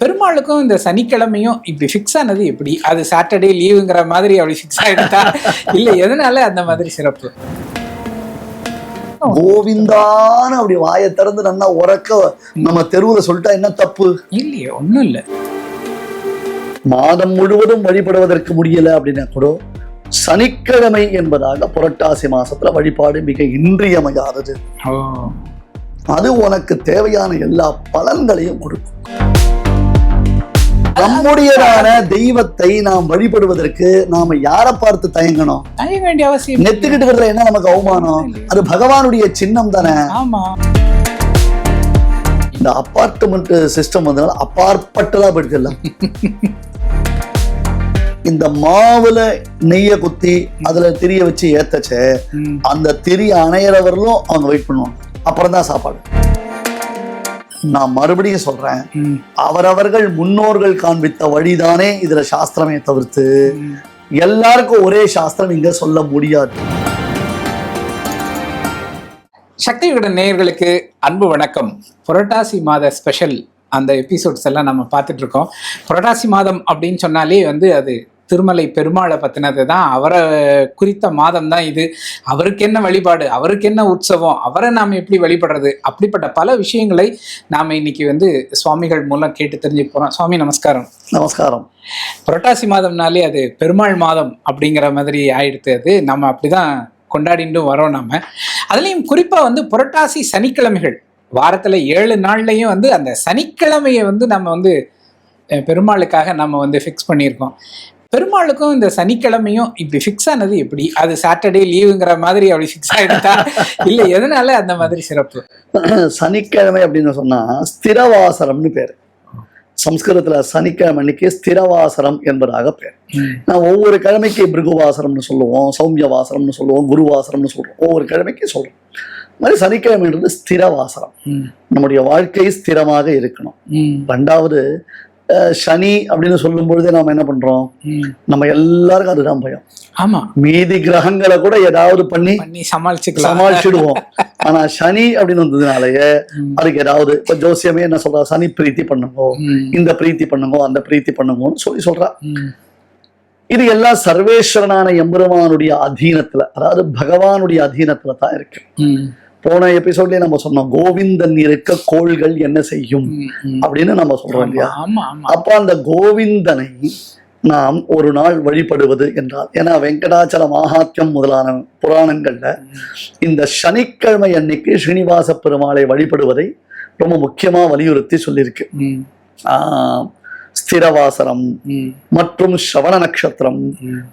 பெருமாளுக்கும் இந்த சனிக்கிழமையும் இப்படி ஃபிக்ஸ் ஆனது எப்படி? அது சாட்டர்டே லீவுங்கிற மாதிரி அப்படி ஃபிக்ஸ் ஆயிடுதா? இல்ல எதனால அந்த மாதிரி சிறப்பு? கோவிந்தான்னு அப்படி வாயை திறந்து நல்லா உறக்க நம்ம தெருவுல சொல்லிட்டா என்ன தப்பு? இல்லையே ஒண்ணும் இல்ல. மாதம் முழுவதும் வழிபடுவதற்கு முடியல அப்படின்னா கூட சனிக்கிழமை என்பதாக புரட்டாசி மாசத்துல வழிபாடு மிக இன்றியமையாதது. அது உனக்கு தேவையான எல்லா பலன்களையும் கொடுக்கும். நம்முடையதான தெய்வத்தை நாம் வழிபடுவதற்கு நாம யாரை பார்த்து தயங்கணும்? தயங்க வேண்டிய அவசியம். நெத்துக்கிட்டு இருக்கிறதுல என்ன நமக்கு அவமானம்? அது பகவானுடைய சின்னம் தானே? ஆமா. இந்த அப்பார்ட்மெண்ட் சிஸ்டம் வந்தனால அப்பாற்பட்டதா போயிடுச்சுல்ல இந்த மாவுல நெய்ய குத்தி அதுல திரிய வச்சு ஏத்தச்சே அந்த திரி அணையிறவர்களும் அவங்க வெயிட் பண்ணுவாங்க. அப்புறம் தான் சாப்பாடு. நான் மறுபடியும் சொல்றேன். அவரவர்கள் முன்னோர்கள் காண்பித்த வழிதானே இதுல சாஸ்திரமே தவிர்த்து எல்லாருக்கும் ஒரே சாஸ்திரம் இங்க சொல்ல முடியாது. சக்தி விகடன் நேயர்களுக்கு அன்பு வணக்கம். புரட்டாசி மாத ஸ்பெஷல் அந்த எபிசோட்ஸ் எல்லாம் நம்ம பார்த்துட்டு இருக்கோம். புரட்டாசி மாதம் அப்படின்னு சொன்னாலே வந்து அது திருமலை பெருமாளை பத்தினது தான். அவரை குறித்த மாதம் தான் இது. அவருக்கு என்ன வழிபாடு அவருக்கு என்ன உற்சவம் அவரை நாம் எப்படி வழிபடுறது அப்படிப்பட்ட பல விஷயங்களை நாம் இன்னைக்கு வந்து சுவாமிகள் மூலம் கேட்டு தெரிஞ்சுக்க போறோம். சுவாமி நமஸ்காரம். நமஸ்காரம். புரட்டாசி மாதம்னாலே அது பெருமாள் மாதம் அப்படிங்கிற மாதிரி ஆயிடுத்து. அது நம்ம அப்படிதான் கொண்டாடிட்டு வரோம் நாம. அதுலேயும் குறிப்பா வந்து புரட்டாசி சனிக்கிழமைகள். வாரத்துல ஏழு நாள்லயும் வந்து அந்த சனிக்கிழமையை வந்து நம்ம வந்து பெருமாளுக்காக நம்ம வந்து ஃபிக்ஸ் பண்ணியிருக்கோம். பெருமாளுக்கும் இந்த சனிக்கிழமையும் இப்படி ஃபிக்ஸ் ஆனது எப்படி? அது சாட்டர்டே லீவுங்கிற மாதிரி அப்படி ஃபிக்ஸ் ஆயிடுதா? இல்ல எதனால அந்த மாதிரி சிறப்பு? சனிக்கிழமை அப்படின்னு சொன்னா ஸ்திரவாசரம்னு பேரு. சம்ஸ்கிருதத்துல சனிக்கிழமை அன்னைக்கு ஸ்திரவாசரம் என்பதாக பேர். நான் ஒவ்வொரு கிழமைக்கு பிருகுவாசரம்னு சொல்லுவோம் சௌமியவாசரம்னு சொல்லுவோம் குருவாசரம்னு சொல்றோம் ஒவ்வொரு கிழமைக்கு சொல்றோம். மாதிரி சனிக்கிழமைன்றது ஸ்திரவாசரம். நம்முடைய வாழ்க்கை ஸ்திரமாக இருக்கணும். ரெண்டாவது சனி அப்படின்னு சொல்லும் பொழுதே நாம என்ன பண்றோம். நம்ம எல்லாருக்கும் அதுதான் பயம். ஆமா. மீதி கிரகங்களை கூட ஏதாவது பண்ணி சமாளிச்சுக்கலாம். சமாளிச்சிடுவோம். ஆனா சனி அப்படின்னு வந்ததுனாலயே அதுக்கு ஏதாவது இப்ப ஜோசியமே என்ன சொல்றா? சனி பிரீத்தி பண்ணுங்க. இந்த பிரீத்தி பண்ணுங்க அந்த பிரீத்தி பண்ணுங்கன்னு சொல்லி சொல்றா. இது எல்லாம் சர்வேஸ்வரனான எம்பெருமானுடைய அதீனத்துல அதாவது பகவானுடைய அதீனத்துல தான் இருக்கு. போன எபிசோட்லயே நம்ம சொன்னோம் கோவிந்தன் இருக்க கோள்கள் என்ன செய்யும். அப்படின்னு நம்ம சொல்றோம் இல்லையா? அப்ப அந்த கோவிந்தனை நாம் ஒரு நாள் வழிபடுவது என்றால் ஏன்னா வெங்கடாச்சல மாகாத்தியம் முதலான புராணங்கள்ல இந்த சனிக்கிழமை அன்னைக்கு ஸ்ரீனிவாச பெருமாளை வழிபடுவதை ரொம்ப முக்கியமா வலியுறுத்தி சொல்லியிருக்கு. ஸ்திரவாசரம் மற்றும் ஸ்ரவண நட்சத்திரம்.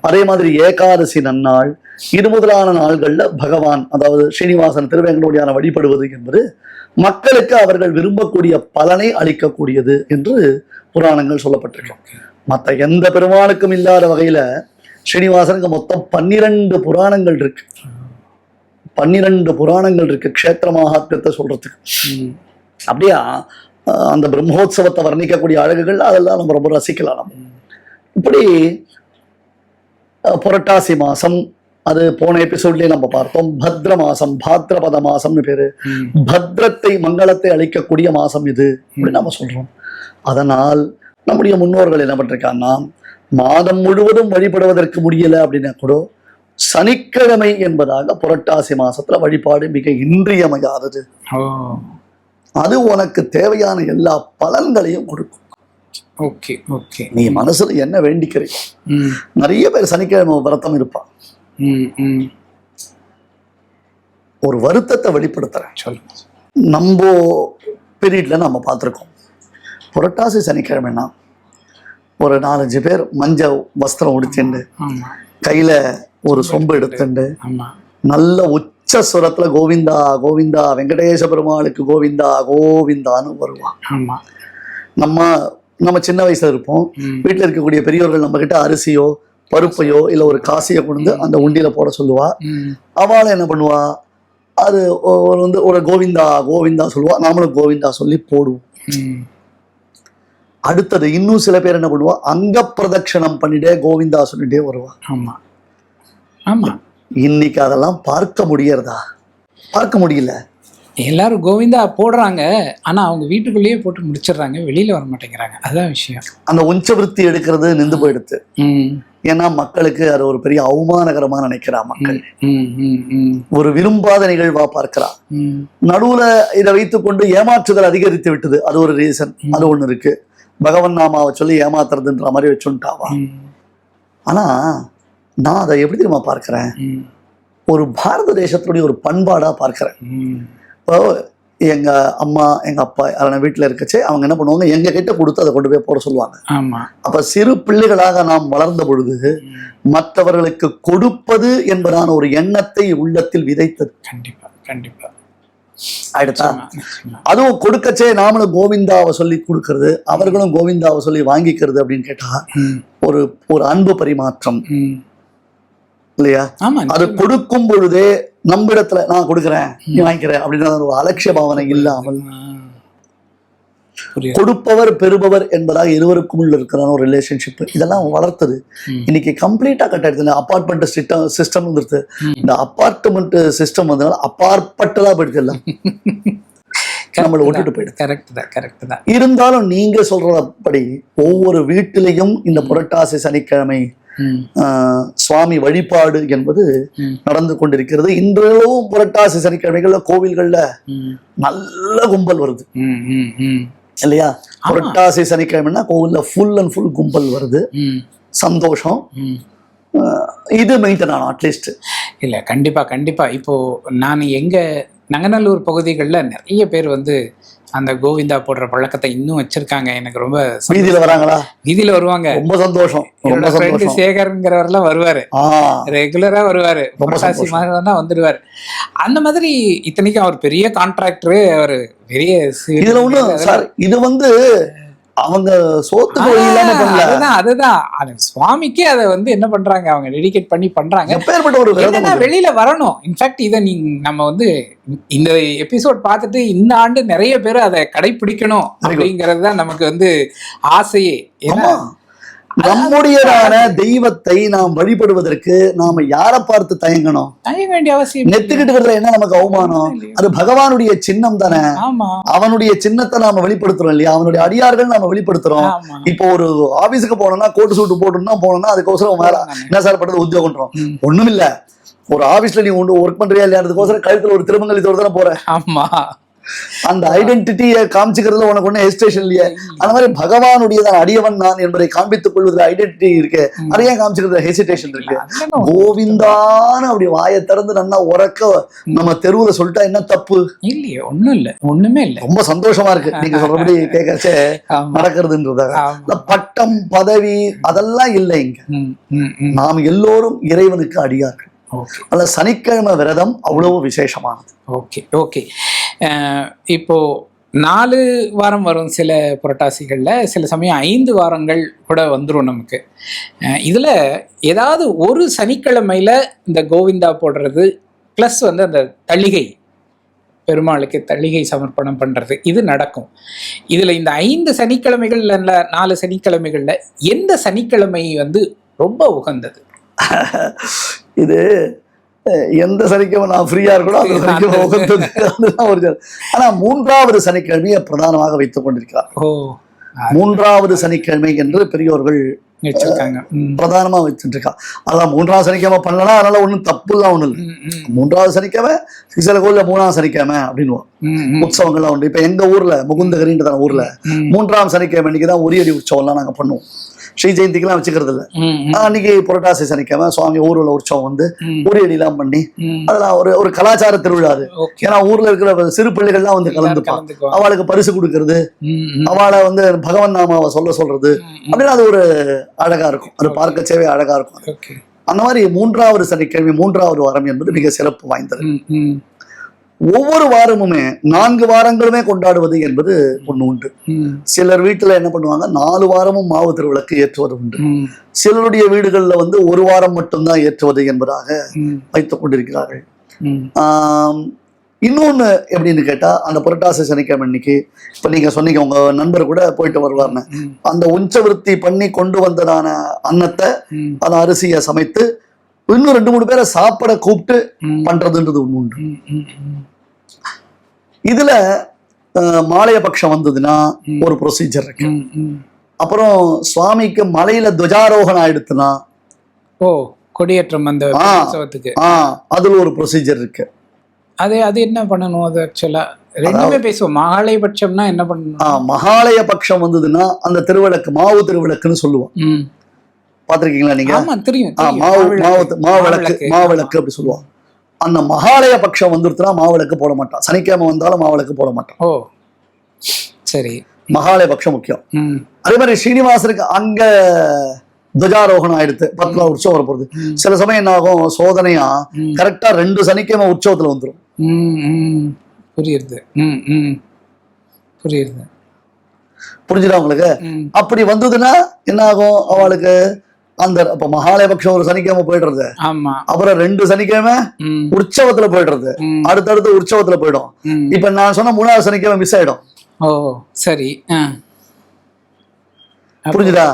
அதே மாதிரி ஏகாதசி நன்னாள் இது முதலான நாள்கள்ல பகவான் அதாவது ஸ்ரீனிவாசன் திருவேங்கடோடியான வழிபடுவது என்பது மக்களுக்கு அவர்கள் விரும்பக்கூடிய பலனை அளிக்கக்கூடியது என்று புராணங்கள் சொல்லப்பட்டிருக்கு மற்ற எந்த பெருமானுக்கும் இல்லாத வகையில ஸ்ரீனிவாசனுக்கு மொத்தம் பன்னிரண்டு புராணங்கள் இருக்கு. பன்னிரண்டு புராணங்கள் இருக்கு க்ஷேத்திர சொல்றதுக்கு. அப்படியா? அஹ், அந்த பிரம்மோத்சவத்தை வர்ணிக்கக்கூடிய அழகுகள் அதெல்லாம் நம்ம ரொம்ப ரசிக்கலாம் நம்ம. இப்படி புரட்டாசி மாசம் அது போன எபிசோட்லயே நம்ம பார்த்தோம். பத்ர மாசம் பாத்ரபத மாசம்னு பேரு. பத்ரத்தை மங்களத்தை அளிக்கக்கூடிய மாசம் இது அப்படின்னு நம்ம சொல்றோம். அதனால் நம்முடைய முன்னோர்கள் என்ன பண்ணிருக்காங்கன்னா மாதம் முழுவதும் வழிபடுவதற்கு முடியல அப்படின்னா கூட சனிக்கிழமை என்பதாக புரட்டாசி மாசத்துல வழிபாடு மிக இன்றியமையாதது. அது உனக்கு தேவையான எல்லா பலன்களையும் கொடுக்கும். Okay okay. நீ மனசுல என்ன வேண்டிக்கிறீங்க நிறைய பேர் சனிக்கிழமை விரதம் இருப்பான். ஒரு வருத்தத்தை வெளிப்படுத்துறேன். சொல்லுங்க. நம்ம பீரியட்ல நம்ம பார்த்துருக்கோம். புரட்டாசி சனிக்கிழமைனா ஒரு நாலஞ்சு பேர் மஞ்ச வஸ்திரம் உடுத்திண்டு ஆமா. கையில ஒரு சொம்பு எடுத்துண்டு நல்ல உச்ச சுரத்துல கோவிந்தா கோவிந்தா வெங்கடேச பெருமாளுக்கு கோவிந்தா கோவிந்தான்னு வருவான் ஆமா. நம்ம நம்ம சின்ன வயசுல இருப்போம். வீட்டில் இருக்கக்கூடிய பெரியவர்கள் நம்ம கிட்ட அரிசியோ பருப்பையோ இல்லை ஒரு காசையோ கொண்டு அந்த உண்டியில போட சொல்லுவா. ம், அவளை என்ன பண்ணுவா? அது ஒரு வந்து ஒரு கோவிந்தா கோவிந்தா சொல்லுவா. நாமளும் கோவிந்தா சொல்லி போடுவோம். அடுத்தது இன்னும் சில பேர் என்ன பண்ணுவா? அங்க பிரதட்சணம் பண்ணிட்டே கோவிந்தா சொல்லிட்டே வருவா. ஆமா. ஆமா. இன்னைக்கு அதெல்லாம் பார்க்க முடியறதா? பார்க்க முடியல. எல்லாரும் கோவிந்தா போடுறாங்க. ஆனா அவங்க வீட்டுக்குள்ளேயே போட்டு முடிச்சிடுறாங்க. வெளியில வர மாட்டேங்கிறாங்க அதான் விஷயம். அந்த உஞ்சவிருத்தி எடுக்கிறது நின்று போயிடுது ம், ஏன்னா மக்களுக்கு அது ஒரு பெரிய அவமானகரமா நினைக்கிறா மக்கள். ஒரு விரும்பாத நிகழ்வா பார்க்கிறா. நடுவுல இதை வைத்துக்கொண்டு ஏமாற்றுதல் அதிகரித்து விட்டது. அது ஒரு ரீசன் அது ஒண்ணு இருக்கு. பகவன் நாமாவை சொல்லி ஏமாத்துறதுன்ற மாதிரி வச்சுட்டாவா ஆனா நான் அதை எப்படி தெரியுமா பார்க்கிறேன்? ஒரு பாரத தேசத்துடைய ஒரு பண்பாடா பார்க்கிறேன். இப்போ எங்க அம்மா எங்க அப்பா அதெல்லாம் வீட்டுல இருக்கச்சே அவங்க என்ன பண்ணுவாங்க எங்க கிட்ட கொடுத்து அதை கொண்டு போய் போட சொல்லுவாங்க. ஆமா. அப்ப சிறு பிள்ளைகளாக நாம் வளர்ந்த பொழுது மற்றவர்களுக்கு கொடுப்பது என்பதான ஒரு எண்ணத்தை உள்ளத்தில் விதைத்தது. கண்டிப்பா கண்டிப்பா. அடுத்தா நிச்சயமா, நிச்சயமா. அதுவும் கொடுக்கச்சே நாமளும் கோவிந்தாவை சொல்லி கொடுக்கறது அவர்களும் கோவிந்தாவை சொல்லி வாங்கிக்கிறது அப்படின்னு கேட்டா ம், ஒரு ஒரு அன்பு பரிமாற்றம். இல்லையா? அது. கொடுக்கும் பொழுதே நம்மிடத்துல நான் கொடுக்குறேன் நீ வாங்கிக்கிறேன் அப்படின்ற ஒரு அலட்சிய பாவனை இல்லாமல் கொடுப்பவர் பெறுபவர் என்பதாக இருவருக்கும் உள்ள இருக்கிற ஒரு ரிலேஷன்ஷிப் இதெல்லாம் வளர்த்தது. இன்னைக்கு கம்ப்ளீட்டா கட் ஆயிடுது. அப்பார்ட்மெண்ட் சிஸ்டம் சிஸ்டம் வந்துருது. இந்த அப்பார்ட்மெண்ட் சிஸ்டம் வந்ததுனால அப்பாற்பட்டதா போயிடுது எல்லாம். நம்மளை விட்டுட்டு போயிடுது. கரெக்ட் தான் கரெக்ட் தான். இருந்தாலும் நீங்க சொல்றபடி ஒவ்வொரு வீட்டிலையும் இந்த புரட்டாசி சனிக்கிழமை சுவாமி வழிபாடு என்பது நடந்து கொண்டிருக்கிறது. இன்றும் புரட்டாசி சனிக்கிழமைகள்ல கோவில்கள்ல நல்ல கும்பல் வருது. இல்லையா. புரட்டாசி சனிக்கிழமைன்னா கோவில்ல ஃபுல் அண்ட் ஃபுல் கும்பல் வருது. சந்தோஷம். இது மெயின்டைன் ஆகும் அட்லீஸ்ட் இல்ல கண்டிப்பா கண்டிப்பா. இப்போ நான் எங்க நங்கநல்லூர் பகுதிகளில் நிறைய பேர் வந்து அந்த கோவிந்தா போடுற பழக்கத்தை இன்னும் வச்சிருக்காங்க. எனக்கு ரொம்ப. வீதியில வராங்களா? வீதியில வருவாங்க. ரொம்ப சந்தோஷம் ரொம்ப சந்தோஷம். சேகர்ங்கிறவர்லாம் வருவாரு. ரெகுலரா வருவாரு. சந்தோஷம். மாதம் தான் வந்துடுவாரு. அந்த மாதிரி இத்தனைக்கும் அவர் பெரிய கான்ட்ராக்டர் அவர் பெரிய இதுல சார் இது வந்து அவங்க இல்லாம பண்ணல. அதுதான் அதுதான். அது சுவாமிக்கே அதை வந்து என்ன பண்றாங்க? அவங்க டெடிகேட் பண்ணி பண்றாங்க. எப்பேற்பட்ட ஒரு என்னன்னா. வெளியில வரணும். இன்ஃபேக்ட் இதை நீ நம்ம வந்து இந்த எபிசோட் பார்த்துட்டு இந்த ஆண்டு நிறைய பேர் அதை கடைபிடிக்கணும் அப்படிங்கிறது தான் நமக்கு வந்து ஆசையே. ஏன்னா நம்முடையதான தெய்வத்தை நாம் வழிபடுவதற்கு நாம யாரை பார்த்து தயங்கணும்? தயங்க வேண்டிய அவசியம். நெத்துக்கிட்டு என்ன நமக்கு அவமானம்? அது பகவானுடைய சின்னம் தானே? அவனுடைய சின்னத்தை நாம வெளிப்படுத்துறோம் இல்லையா? அவனுடைய அடியார்கள் நாம வெளிப்படுத்துறோம். இப்போ ஒரு ஆபீஸுக்கு போனோம்னா கோட்டு சூட்டு போட்டோம்னா போனோம்னா அதுக்கோசரம் வேலை என்ன சார் பண்றது? உத்தியோகம்ன்றோம். ம். ஒண்ணும் இல்ல ஒரு ஆபீஸ்ல நீ ஒன்று ஒர்க் பண்றியா இல்லையான்றதுக்கோசரம் கழுத்துல ஒரு திருமங்கலி தானே போற. ஆமா. அந்த ஐடென்டிட்டியை காமிச்சுக்கிறதுல உனக்கு ஒன்றும் ஹெசிடேஷன் இல்லையே? அந்த மாதிரி பகவானுடையதான் அடியவன் நான் என்பதை காண்பித்துக் கொள்வதில் ஐடென்டிட்டி இருக்கு. அதையே காமிச்சுக்கிறதுல ஹெசிடேஷன் இருக்கு? கோவிந்தான்னு அப்படி வாயை திறந்து நல்லா உறக்க நம்ம தெருவுல சொல்லிட்டா என்ன தப்பு? இல்லையே ஒண்ணும் இல்ல. ஒண்ணுமே இல்ல. ரொம்ப சந்தோஷமா இருக்கு. நீங்க சொல்றபடி கேட்கறச்சே இந்த பட்டம் பதவி அதெல்லாம் இல்லை இங்க. நாம் எல்லோரும் இறைவனுக்கு அடியார்கள். அல்ல சனிக்கிழமை விரதம் அவ்வளவு விசேஷமானது. Okay okay. இப்போது இப்போ நாலு வாரம் வரும் சில புரட்டாசிகளில் சில சமயம் ஐந்து வாரங்கள் கூட வந்துடும் நமக்கு. இதில் ஏதாவது ஒரு சனிக்கிழமையில் இந்த கோவிந்தா போடுறது ப்ளஸ் வந்து அந்த தளிகை பெருமாளுக்கு தளிகை சமர்ப்பணம் பண்ணுறது இது நடக்கும். இதில் இந்த ஐந்து சனிக்கிழமைகள்ல நாலு சனிக்கிழமைகளில் எந்த சனிக்கிழமை வந்து ரொம்ப உகந்தது? இது எந்த சனிக்கிழமை நான் ஃப்ரீயா இருக்கணும் அந்த சனிக்கிழமை ஒரு ஆனா மூன்றாவது சனிக்கிழமையை பிரதானமாக வைத்துக் கொண்டிருக்கிறார். மூன்றாவது சனிக்கிழமை என்று பெரியோர்கள் பிரதானமா வச்சுட்டு இருக்கா அதான் மூன்றாவது சனிக்கிழமை பண்ணலாம் அதனால ஒண்ணும் தப்புலாம் ஒண்ணும் இல்லை. ம், ம், மூன்றாவது சனிக்கிழமை சில கோயில்ல மூணாவது சனிக்கிழமை அப்படின்னு உற்சவங்கள்லாம் உண்டு. இப்ப எங்க ஊர்ல முகுந்தகிரின்றதான ஊர்ல மூன்றாம் சனிக்கிழமை அன்னைக்கு தான் உரியடி உற்சவம்லாம் நாங்க பண்ணுவோம். ஸ்ரீ ஜெயந்திக்கெல்லாம் வச்சுக்கிறது இல்ல அன்னைக்கு புரட்டாசி சனிக்கிழமை சுவாமி ஊர்வல உற்சவம் வந்து உரியடிலாம் பண்ணி. அதெல்லாம் ஒரு ஒரு கலாச்சார திருவிழா அது. ஏன்னா ஊர்ல இருக்கிற சிறு பிள்ளைகள்லாம் வந்து எல்லாரும் கலந்துப்பா கலந்துக்குவாங்க. அவளுக்கு பரிசு கொடுக்கறது அவளை வந்து பகவன் நாமாவை சொல்ல சொல்றது. அப்படின்னு அது ஒரு அழகா இருக்கும். அது பார்க்க சேவை அழகா இருக்கும். அந்த மாதிரி மூன்றாவது சனிக்கிழமை மூன்றாவது வாரம் என்பது மிக சிறப்பு வாய்ந்தது. ஒவ்வொரு வாரமுமே நான்கு வாரங்களுமே கொண்டாடுவது என்பது ஒண்ணு உண்டு. சிலர் வீட்டுல என்ன பண்ணுவாங்க? நாலு வாரமும் மாவு திருவிளக்கு ஏற்றுவது உண்டு. சிலருடைய வீடுகள்ல வந்து ஒரு வாரம் மட்டும்தான் ஏற்றுவது என்பதாக வைத்துக் கொண்டிருக்கிறார்கள். இன்னொன்னு எப்படின்னு கேட்டா அந்த புரட்டாசி சனிக்கிழமை அன்னைக்கு இப்ப நீங்க சொன்னீங்க உங்க நண்பர் கூட போயிட்டு வருவார்னு அந்த உஞ்சவிருத்தி பண்ணி கொண்டு வந்ததான அன்னத்தை அந்த அரிசியை சமைத்து இன்னும் ரெண்டு மூணு பேரை சாப்பிட கூப்பிட்டு பண்றதுன்றது ஒண்ணு உண்டு. இதுல மாலைய பட்சம் வந்ததுன்னா. ஒரு ப்ரொசீஜர் இருக்கு. அப்புறம் சுவாமிக்கு மலையில துவஜாரோகணம் ஆயிடுத்துனா ஓ கொடியேற்றம் அந்த அதுல ஒரு ப்ரொசீஜர் இருக்கு அது அது என்ன பண்ணணும் அது ஆக்சுவலா ரெண்டுமே பேசுவோம் மகாலயபட்சம்னா என்ன ஆ பண்ணணும் மகாலய பட்சம் வந்ததுன்னா அந்த திருவிளக்கு மாவு திருவிளக்குன்னு சொல்லுவோம். பாத்திருக்கீங்களா நீங்க. மாவு. மாவு மாவிளக்கு. மாவிளக்கு அப்படி சொல்லுவாங்க அந்த மகாலய பட்சம் வந்துருச்சுன்னா மாவிளக்கு போட மாட்டான். சனிக்கிழமை வந்தாலும் மாவிளக்கு போட மாட்டான். ஓ. சரி. மகாலய பட்சம் முக்கியம். அதே மாதிரி ஸ்ரீனிவாசனுக்கு அங்க துவஜாரோகணம் ஆயிடுத்து பத்து நாள் உற்சவம் வரப்போகுது. சில சமயம் என்ன ஆகும்? சோதனையா. கரெக்டா ரெண்டு சனிக்கிழமை உற்சவத்துல வந்துரும். ம் ம். புரியுது. புரியுது. புரிஞ்சுதா உங்களுக்கு? அப்படி வந்ததுன்னா என்ன ஆகும்? அவளுக்கு அந்த அப்ப மகாலய பட்சம் ஒரு சனிக்கிழமை போயிடுறது. அப்புறம் ரெண்டு சனிக்கிழமை உற்சவத்துல போயிடுறது. அடுத்தடுத்து உற்சவத்துல போயிடும். இப்ப நான் சொன்ன மூணாவது சனிக்கிழமை மிஸ் ஆயிடும். ஓ சரி. புரிஞ்சுதா?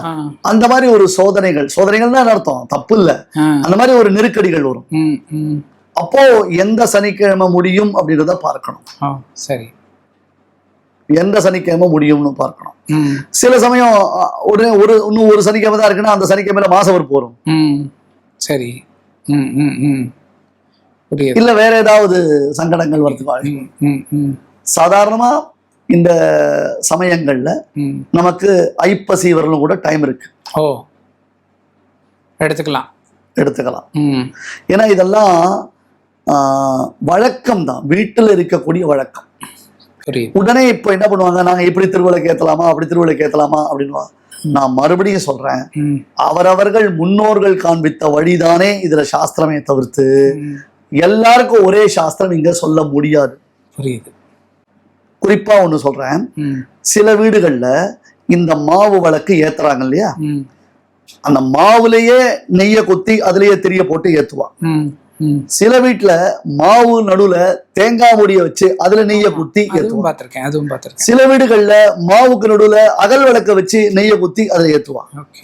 அந்த மாதிரி ஒரு சோதனைகள். சோதனைகள்னா அர்த்தம்? தப்பு இல்ல அந்த மாதிரி ஒரு நெருக்கடிகள் வரும். அப்போ எந்த சனிக்கிழமை முடியும் அப்படின்றத பார்க்கணும். சரி. எந்த சனிக்கிழமை முடியும்னு பார்க்கணும். சில சமயம் உடனே ஒரு இன்னும் ஒரு சனிக்கிழமை தான் இருக்குன்னா அந்த சனிக்கிழமையில மாசவர் போறோம் ம். சரி. இல்ல வேற ஏதாவது சங்கடங்கள் வரதுக்கு சாதாரணமா இந்த சமயங்கள்ல நமக்கு ஐப்பசி வரலும் கூட டைம் இருக்கு. ஓ. எடுத்துக்கலாம். எடுத்துக்கலாம். ஏன்னா இதெல்லாம் வழக்கம் தான் வீட்டில் இருக்கக்கூடிய வழக்கம். உடனே இப்போ என்ன பண்ணுவாங்க? நாங்க இப்படி திருவிளக்கு ஏத்தலாமா? அப்படி திருவிளக்கு ஏத்தலாமா? அப்படின்வா நான் மறுபடியும் சொல்றேன். அவரவர்கள் முன்னோர்கள் காண்பித்த வழிதானே இதுல சாஸ்திரமே தவிர்த்து எல்லாருக்கும் ஒரே சாஸ்திரம் இங்க சொல்ல முடியாது. புரியுது. குறிப்பா ஒண்ணு சொல்றேன். சில வீடுகள்ல இந்த மாவு வழக்கு ஏத்துறாங்க இல்லையா? அந்த மாவுலயே நெய்ய கொத்தி அதுலயே திரிய போட்டு ஏத்துவா. சில வீட்டுல மாவு நடுவுல தேங்காய் முடிய வச்சு அதுல நெய்ய குத்தி அதுவும் ஏத்துவா பார்த்துருக்கேன் அதுவும் பார்த்துருக்கேன். சில வீடுகள்ல மாவுக்கு நடுவுல அகல் விளக்க வச்சு நெய்ய குத்தி அதை ஏத்துவா ஓகே.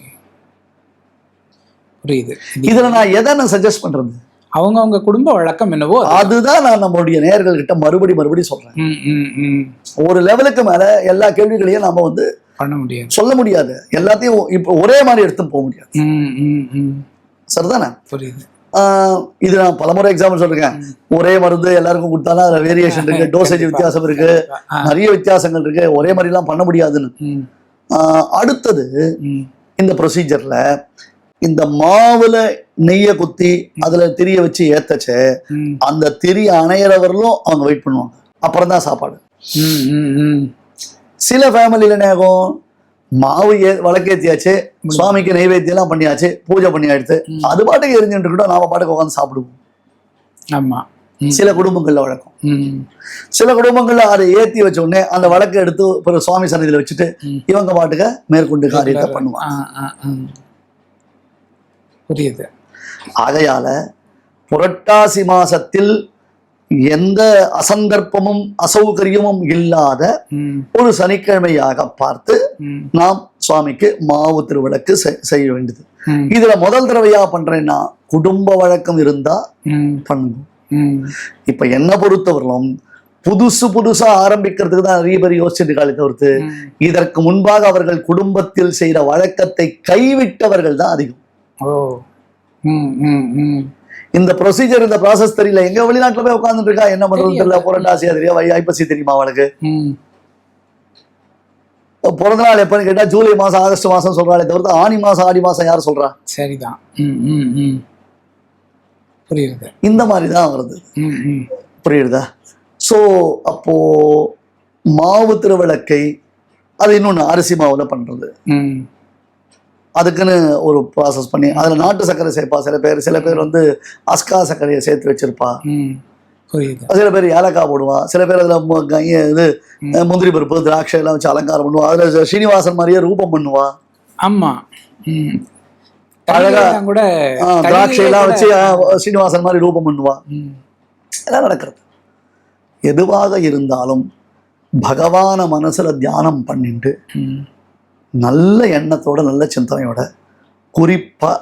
புரியுது. இதுல நான் எதை நான் சஜஸ்ட் பண்றது? அவங்கவங்க குடும்ப வழக்கம் என்னவோ அது. அதுதான் நான் நம்மளுடைய நேயர்கள் கிட்ட மறுபடி மறுபடி சொல்றேன். ஒரு லெவலுக்கு மேல எல்லா கேள்விகளையும் நாம வந்து பண்ண முடியாது. சொல்ல முடியாது. எல்லாத்தையும் இப்போ ஒரே மாதிரி எடுத்து போக முடியாது. சரிதானே? புரியுது. இது நான் பலமுறை எக்ஸாம்பிள் சொல்றேன் ஒரே மருந்து எல்லாருக்கும் கொடுத்தாலும் அதுல வேரியேஷன் இருக்கு. டோசேஜ் வித்தியாசம் இருக்கு. நிறைய வித்தியாசங்கள் இருக்கு. ஒரே மாதிரி எல்லாம் பண்ண முடியாதுன்னு. அடுத்தது இந்த ப்ரொசீஜர்ல இந்த மாவுல நெய்ய குத்தி அதுல திரிய வச்சு ஏத்தச்சு அந்த திரி அணையிறவர்களும் அவங்க வெயிட் பண்ணுவாங்க. அப்புறம் தான் சாப்பாடு சில ஃபேமிலியில ஆகும்? மாவு ஏ வழக்கேத்தியாச்சு சுவாமிக்கு நைவேத்தியம் எல்லாம் பண்ணியாச்சு பூஜை பண்ணி ஆயிடுத்து அது பாட்டுக்கு எரிஞ்சுட்டு இருக்கட்டும் நாம பாட்டுக்கு உட்காந்து சாப்பிடுவோம். ஆமா. சில குடும்பங்கள்ல வழக்கம். சில குடும்பங்கள்ல அதை ஏத்தி வச்ச உடனே அந்த வழக்கை எடுத்து பிறகு சுவாமி சன்னதியில வச்சுட்டு. இவங்க பாட்டுக்க மேற்கொண்டு காரியத்தை பண்ணுவாங்க. புரியுது. ஆகையால புரட்டாசி மாசத்தில் எந்த அசந்தர்ப்பமும் அசௌகரியமும் இல்லாத ஒரு சனிக்கிழமையாக பார்த்து நாம் சுவாமிக்கு மாவு திருவிளக்கு செய்ய வேண்டியது. இதுல முதல் தடவையா பண்றேன்னா குடும்ப வழக்கம் இருந்தா பண்ணுங்க. இப்ப என்ன பொறுத்தவரையிலும் புதுசு புதுசா ஆரம்பிக்கிறதுக்கு தான் நிறைய பேர் யோசிச்சுட்டு காலை தவிர்த்து இதற்கு முன்பாக அவர்கள் குடும்பத்தில் செய்த வழக்கத்தை கைவிட்டவர்கள் தான் அதிகம். இந்த ப்ரொசீஜர் இந்த ப்ராசஸ் தெரியல. எங்க வெளிநாட்டுல போய் உட்கார்ந்துட்டு இருக்கா? என்ன பண்றது? தெரியல. புரட்டாசியா தெரியும் வை- ஐப்பசி தெரியுமா அவளுக்கு? பிறந்த நாள் எப்பன்னு கேட்டா ஜூலை மாசம் ஆகஸ்ட் மாசம் சொல்றாளே தவிர்த்து ஆனி மாசம் ஆடி மாசம் யார் சொல்றா? சரிதான். புரியுது. இந்த மாதிரி தான் வருது புரியுதா? ஸோ அப்போ மாவு திருவிளக்கை அது இன்னொன்று அரிசி மாவுல பண்றது. ம். அதுக்குன்னு ஒரு ப்ராசஸ் பண்ணி அதில் நாட்டு சர்க்கரை சேர்ப்பா. சில பேர் சில பேர் வந்து அஸ்கா சர்க்கரையை சேர்த்து வச்சிருப்பா. சில பேர் ஏலக்காய் போடுவா. சில பேர் அதில் இது முந்திரி பருப்பு திராட்சை எல்லாம் வச்சு அலங்காரம் பண்ணுவா. அதில் ஸ்ரீனிவாசன் மாதிரியே ரூபம் பண்ணுவா. ஆமா. ம். அழகா- கூட திராட்சை எல்லாம் வச்சு ஆஹ், ஸ்ரீனிவாசன் மாதிரி ரூபம் பண்ணுவா. எல்லாம் நடக்கிறது. எதுவாக இருந்தாலும் பகவான மனசுல தியானம் பண்ணிட்டு நல்ல எண்ணத்தோட நல்ல சிந்தனையோட குறிப்பா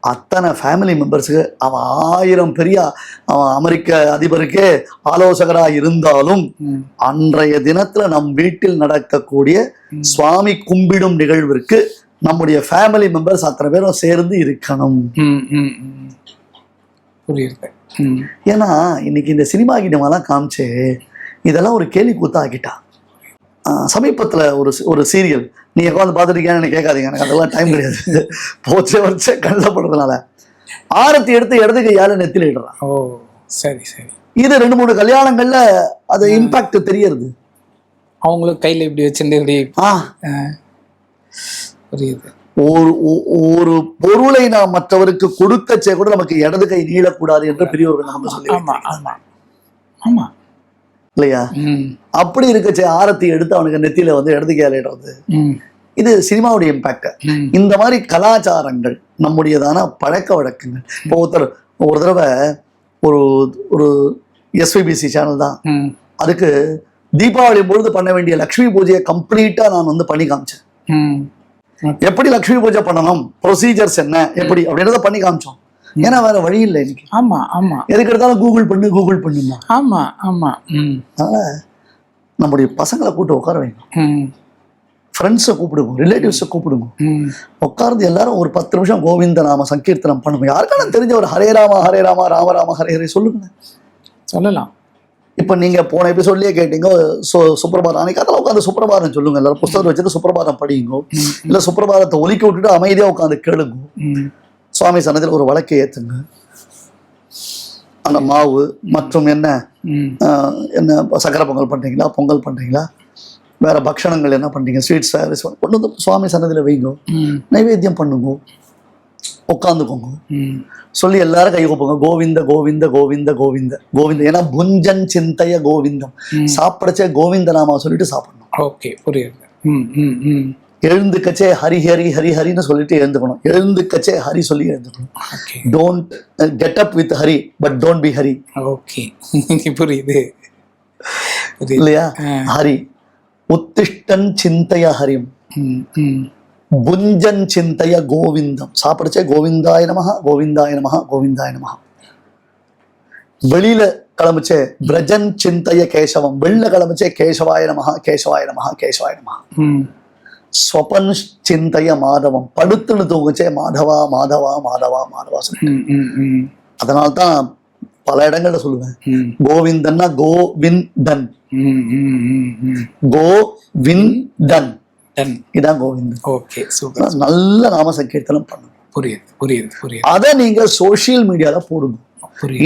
அத்தனை ஃபேமிலி மெம்பர்ஸுக்கு அவன் ஆயிரம் பெரிய அவன் அமெரிக்க அதிபருக்கே ஆலோசகராக இருந்தாலும் அன்றைய தினத்துல நம் வீட்டில் நடக்கக்கூடிய. சுவாமி கும்பிடும் நிகழ்விற்கு நம்முடைய ஃபேமிலி மெம்பர்ஸ் அத்தனை பேரும் சேர்ந்து இருக்கணும். புரியுது. ஏன்னா இன்னைக்கு இந்த சினிமா கிட்டமெல்லாம் காமிச்சு இதெல்லாம் ஒரு கேலி கூத்தா ஆக்கிட்டா. ஆஹ் சமீபத்துல ஒரு ஒரு சீரியல். நீங்க உட்காந்து பார்த்துருக்கீங்கன்னு எனக்கு கேட்காதீங்க. எனக்கு அதெல்லாம் டைம் கிடையாது. போச்சே வச்சே கஷ்டப்படுறதுனால ஆரத்தி எடுத்து இடது கையால நெத்தில இடுறான். ஓ சரி சரி. இது ரெண்டு மூணு கல்யாணங்கள்ல அது இம்பாக்ட் தெரியறது. அவங்களும் கையில இப்படி வச்சுட்டு இப்படி ஆ. புரியுது. ஒரு ஒரு பொருளை நாம் மற்றவருக்கு கொடுக்கச்சே கூட நமக்கு இடது கை நீளக்கூடாது என்று பெரியவர்கள் நம்ம சொல்லி ஆமா ஆமா. ஆமா. இல்லையா? அப்படி இருக்கச்சே ஆரத்தி எடுத்து அவனுக்கு நெத்தியில வந்து இடது இது சினிமாவுடைய இம்பாக்ட் இந்த மாதிரி கலாச்சாரங்கள் நம்முடையதான பழக்க வழக்கங்கள். இப்போ ஒருத்தர் ஒரு தடவை ஒரு ஒரு எஸ்விபிசி சேனல் தான். அதுக்கு தீபாவளி பொழுது பண்ண வேண்டிய லக்ஷ்மி பூஜையை கம்ப்ளீட்டா நான் வந்து பண்ணி காமிச்சேன். எப்படி லக்ஷ்மி பூஜை பண்ணணும்? ப்ரொசீஜர்ஸ் என்ன? எப்படி? அப்படின்றத பண்ணி காமிச்சோம். ஏன்னா வேற வழி இல்லை இன்னைக்கு. ஆமா ஆமா. எதுக்கு எடுத்தாலும் கூகுள் பண்ணு கூகுள் பண்ணுமா? ஆமா ஆமா. அதனால நம்முடைய பசங்களை கூப்பிட்டு உட்கார வைங்க. ம். ஃப்ரெண்ட்ஸை கூப்பிடுங்க ரிலேட்டிவ்ஸை கூப்பிடுங்க. உட்கார்ந்து எல்லாரும் ஒரு பத்து நிமிஷம் கோவிந்த நாம சங்கீர்த்தனம் பண்ணுங்க. யாருக்கான தெரிஞ்ச ஒரு ஹரே ராமா ஹரே ராமா ராம ராம ஹரே ஹரே சொல்லுங்க சொல்லலாம். இப்போ நீங்க போன எபிசோட்லயே கேட்டீங்க சு சுப்பிரபாதம் அன்னைக்கு அதெல்லாம் உட்காந்து சுப்பிரபாதம் சொல்லுங்க. எல்லாரும் புஸ்தகத்தை வச்சுட்டு சுப்பிரபாதம் படிங்க ம், இல்ல சுப்பிரபாதத்தை ஒலிக்க விட்டுட்டு அமைதியா உட்காந்து கேளுங்க. சுவாமி சன்னதியில் ஒரு வழக்கை ஏத்துங்க. அந்த மாவு மற்றும் என்ன என்ன சக்கரை பொங்கல் பண்றீங்களா பொங்கல் பண்றீங்களா? வேற பக்ஷணங்கள் என்ன பண்றீங்க? ஸ்வீட் சாரீஸ் கொண்டு வந்து சுவாமி சன்னதியில் வைங்க. நைவேத்தியம் பண்ணுங்க. உட்காந்துக்கோங்க சொல்லி எல்லாரும் கை கூப்புங்க. கோவிந்த கோவிந்த கோவிந்த கோவிந்த கோவிந்த. ஏன்னா புஞ்சன் சிந்தைய கோவிந்தம். சாப்பிடச்சே கோவிந்த நாமா சொல்லிட்டு சாப்பிடணும். ஓகே புரியுது. ம் ம் ம். எழுந்துக்கச்சே ஹரி ஹரி ஹரி ஹரின்னு சொல்லிட்டு எழுந்துக்கணும். எழுந்துக்கச்சே ஹரி சொல்லி எழுந்துக்கணும். Don't get up with Hari but don't be hurry okay புரியுது. இல்லையா. ஹரி உத்திஷ்டன் சிந்தைய ஹரிம். புஞ்சன் சிந்தைய கோவிந்தம். சாப்பிடச்சே கோவிந்தாய நமஹ கோவிந்தாய நமஹ கோவிந்தாய நமஹ. வெளியில கிளம்பிச்சே பிரஜன் சிந்தைய கேசவம். வெளில கிளம்பிச்சே கேசவாய நமஹ கேசவாய நமஹ கேசவாய நமஹ. ம் ஸ்வபன் சிந்தைய மாதவம் படுத்துன்னு தூங்குச்சே மாதவா மாதவா மாதவா மாதவா அதனால தான் பல இடங்கள்ல சொல்லுவேன். கோவிந்தன்னா கோவிந்தன். கோவிந்தன். இதான் கோவிந்தன் ஓகே சூப்பர் நல்ல நாம சங்கீர்த்தனம் பண்ணுங்க புரியுது புரியுது புரியுது அதை நீங்க சோஷியல் மீடியால போடுங்க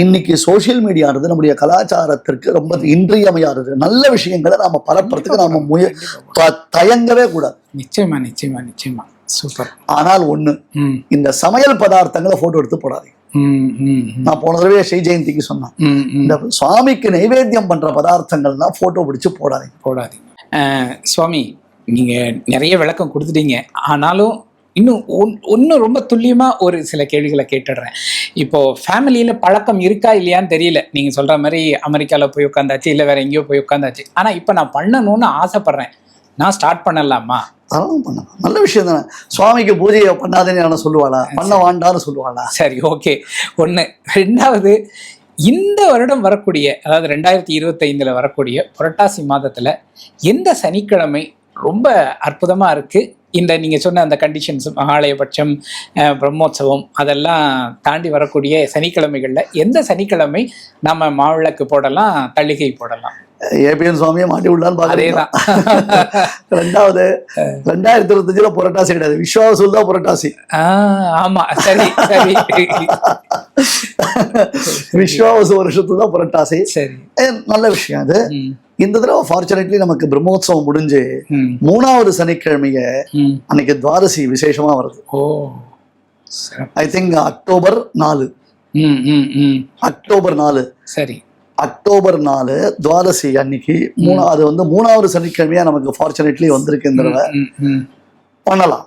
இன்னைக்கு சோஷியல் மீடியானது நம்முடைய கலாச்சாரத்திற்கு ரொம்ப இன்றியமையாதது. நல்ல விஷயங்களை நாம பரப்புறதுக்கு நாம முய தயங்கவே கூடாது. நிச்சயமா நிச்சயமா நிச்சயமா. சூப்பர். ஆனால் ஒண்ணு இந்த சமையல் பதார்த்தங்களை போட்டோ எடுத்து போடாதீங்க. நான் போன தடவை ஸ்ரீ ஜெயந்திக்கு சொன்னேன். இந்த சுவாமிக்கு நைவேத்தியம் பண்ற பதார்த்தங்கள்லாம் போட்டோ பிடிச்சு போடாதீங்க. போடாதீங்க. சுவாமி நீங்க நிறைய விளக்கம் கொடுத்துட்டீங்க. ஆனாலும் இன்னும் ஒன் இன்னும் ரொம்ப துல்லியமா ஒரு சில கேள்விகளை கேட்டுடுறேன். இப்போ ஃபேமிலியில பழக்கம் இருக்கா இல்லையான்னு தெரியல. நீங்க சொல்ற மாதிரி அமெரிக்கால போய் உட்காந்தாச்சு இல்ல வேற எங்கேயோ போய் உட்காந்தாச்சு ஆனா இப்போ நான் பண்ணணும்னு ஆசைப்படுறேன். நான் ஸ்டார்ட் பண்ணலாமா? பண்ணலாம். நல்ல விஷயம் தானே. சுவாமிக்கு பூஜையை பண்ணாதேன்னு என்ன சொல்லுவாளா? பண்ண வேண்டாம்னு சொல்லுவாளா? சரி ஓகே ஒன்று ரெண்டாவது இந்த வருடம் வரக்கூடிய அதாவது ரெண்டாயிரத்தி இருபத்தைந்தில் வரக்கூடிய புரட்டாசி மாதத்தில் எந்த சனிக்கிழமை ரொம்ப அற்புதமாக இருக்குது இந்த நீங்கள் சொன்ன அந்த கண்டிஷன்ஸ் மகாலயபட்சம் பிரம்மோற்சவம் அதெல்லாம் தாண்டி வரக்கூடிய சனிக்கிழமைகளில் எந்த சனிக்கிழமை நம்ம மாவிளக்கு போடலாம் தள்ளிகை போடலாம்? ஏபிஎன் சுவாமியை மாட்டி விடலான்னு அதே தான் ரெண்டாவது ரெண்டாயிரத்தி இருபத்தஞ்சுல புரட்டாசி கிடையாது. விஸ்வாசம் தான் புரட்டாசி. ஆமாம் சரி சரி. விஸ்வாவச வருஷத்து தான் புரட்டாசி. சரி. நல்ல விஷயம் அது இந்த தடவை ஃபார்ச்சுனேட்லி நமக்கு பிரம்மோத்சவம் முடிஞ்சு மூணாவது சனிக்கிழமைய அன்னைக்கு துவாதசி விசேஷமா வருது. ஓ. ஐ திங்க் அக்டோபர் நாலு. அக்டோபர் நாலு. சரி. அக்டோபர் நாலு துவாதசி அன்னைக்கு மூணா அது வந்து மூணாவது சனிக்கிழமையா நமக்கு ஃபார்ச்சுனேட்லி வந்திருக்கு இந்த தடவை. பண்ணலாம்.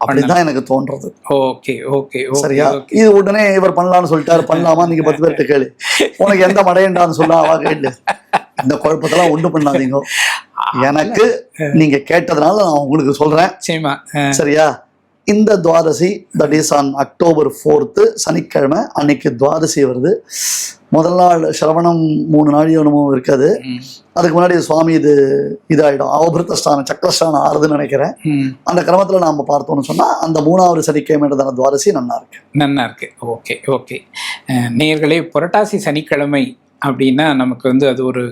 அப்படிதான் எனக்கு தோன்றது. ஓகே ஓகே சரியா? இது உடனே இவர் பண்ணலாம்னு சொல்லிட்டாரு. பண்ணலாமா? நீங்க பத்து பேர்கிட்ட கேளு. உனக்கு எந்த மடையண்டான்னு சொல்ல அவ கேளு. இந்த குழப்பத்தெல்லாம் ஒண்ணு பண்ணாதீங்க. எனக்கு நீங்க கேட்டதுனால நான் உங்களுக்கு சொல்றேன். சரியா? இந்த துவாதசி that is on October fourth சனிக்கிழமை அன்னைக்கு துவாதசி வருது. முதல் நாள் சிரவணம் மூணு நாள் என்னமோ இருக்காது. அதுக்கு முன்னாடி சுவாமி இது இதாயிடும். அவபிருத்தஸ்தானம் சக்கரஸ்தானம் ஆறுதுன்னு நினைக்கிறேன். அந்த கிரமத்தில் நாம் பார்த்தோம்னு சொன்னால் அந்த மூணாவது சனிக்கிழமைன்றதான துவாதசி நல்லா இருக்கு. நன்னா இருக்கு. Okay okay. அஹ், நேயர்களே புரட்டாசி சனிக்கிழமை அப்படின்னா நமக்கு வந்து அது ஒரு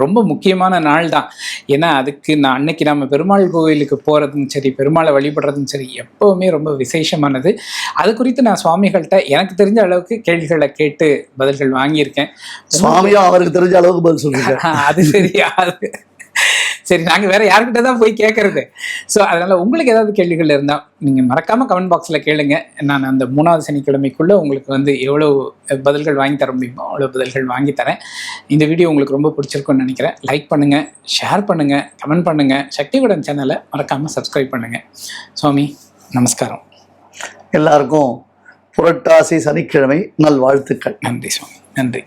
ரொம்ப முக்கியமான நாள் தான் ஏன்னா அதுக்கு நான் அன்னைக்கு நம்ம பெருமாள் கோவிலுக்கு போகிறதும் சரி பெருமாளை வழிபடுறதும் சரி எப்போவுமே ரொம்ப விசேஷமானது. அது குறித்து நான் சுவாமிகள்கிட்ட எனக்கு தெரிஞ்ச அளவுக்கு கேள்விகளை கேட்டு பதில்கள் வாங்கியிருக்கேன். சுவாமியும் அவருக்கு தெரிஞ்ச அளவுக்கு பதில் ஆஹ், அது சரியா அது. சரி நாங்க வேற யார்கிட்ட தான் போய் கேட்கறது ஸோ அதனால உங்களுக்கு ஏதாவது கேள்விகள் இருந்தா நீங்க மறக்காம கமெண்ட் பாக்ஸ்ல கேளுங்க. நான் அந்த மூணாவது சனிக்கிழமைக்குள்ள உங்களுக்கு வந்து எவ்வளவு பதில்கள் வாங்கி தர முடியுமோ அவ்வளோ பதில்கள் வாங்கி தரேன். இந்த வீடியோ உங்களுக்கு ரொம்ப பிடிச்சிருக்கும்னு நினைக்கிறேன். லைக் பண்ணுங்க ஷேர் பண்ணுங்க கமெண்ட் பண்ணுங்க சக்திவிடன் சேனலை மறக்காம சப்ஸ்கிரைப் பண்ணுங்க. சுவாமி நமஸ்காரம். எல்லாருக்கும் புரட்டாசி சனிக்கிழமை நல்வாழ்த்துக்கள். நன்றி சுவாமி. நன்றி.